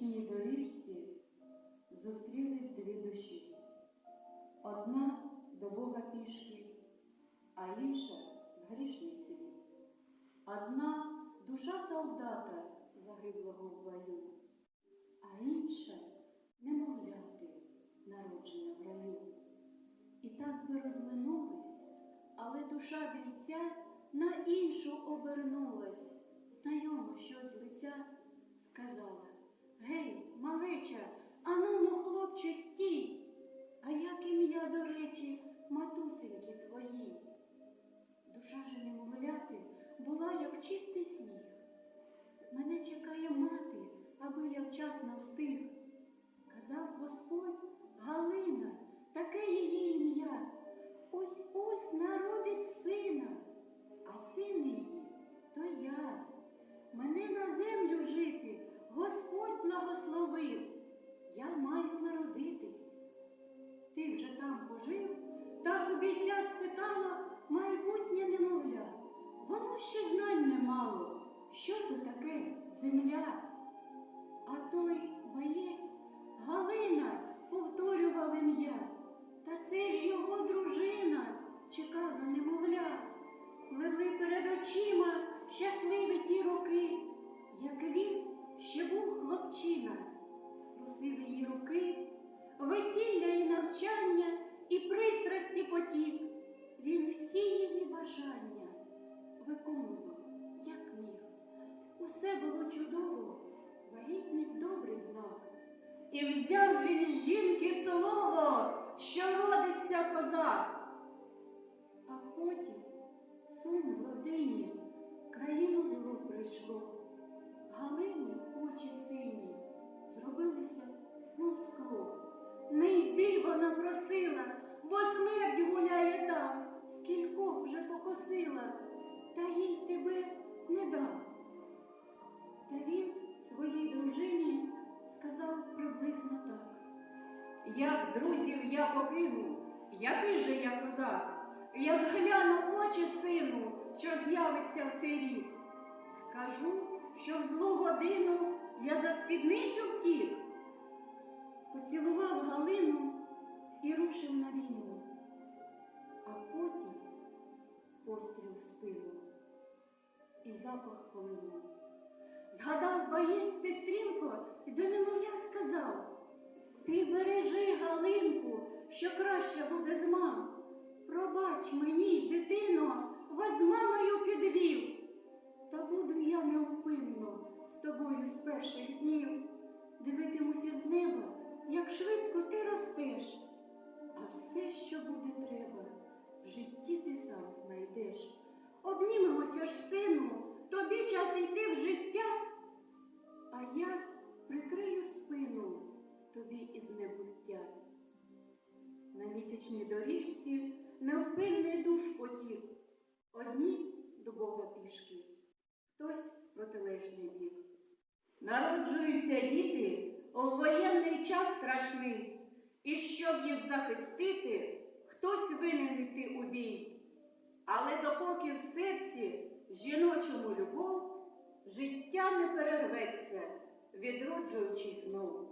місячній доріжці зустрілись дві душі. Одна до Бога пішки, а інша в грішний світ. Одна душа солдата загиблого в бою, а інша немовляти, народжена в раю. І так би розминулись, але душа бійця на іншу обернулась. Знайомо, Гей, малеча, ануну, хлопче, стій, а як ім'я, до речі, матусеньки твої. Душа же немовляти була, як чистий Що то таке земля? А той боєць Галина повторював ім'я. Та це ж його дружина чекала немовля. Пливли перед очима щасливі ті роки, як він ще був хлопчина, Усе було чудово, вагітність добрий знак. І взяв він з жінки слово, що родиться козак. А потім сум в родині, країну зло прийшло. Галині очі сині зробилися, мов скло. Не йди вона просила, бо смерть гуляє там, скількох вже покосила, та їй тебе не дам. Та він своїй дружині сказав приблизно так. Як друзів я покину, який же я козак, як гляну в очі сину, що з'явиться в цей рік. Скажу, що в злу годину я за спідницю втік. Поцілував Галину і рушив на війну, а потім постріл в спину і запах полину. І до немовля сказав Ти бережи Галинку, що краще буде з мам. Пробач мені, дитино, вас з мамою підвів. Та буду я неупинно з тобою з перших днів. Дивитимуся з неба, як швидко ти ростеш, На місячній доріжці невпинний душ потік. Одні до Бога пішки, хтось протилежний бік. Народжуються діти у воєнний час страшний, і щоб їх захистити, хтось винен йти у бій. Але допоки в серці жіночому любов, життя не перерветься, відроджуючись знов.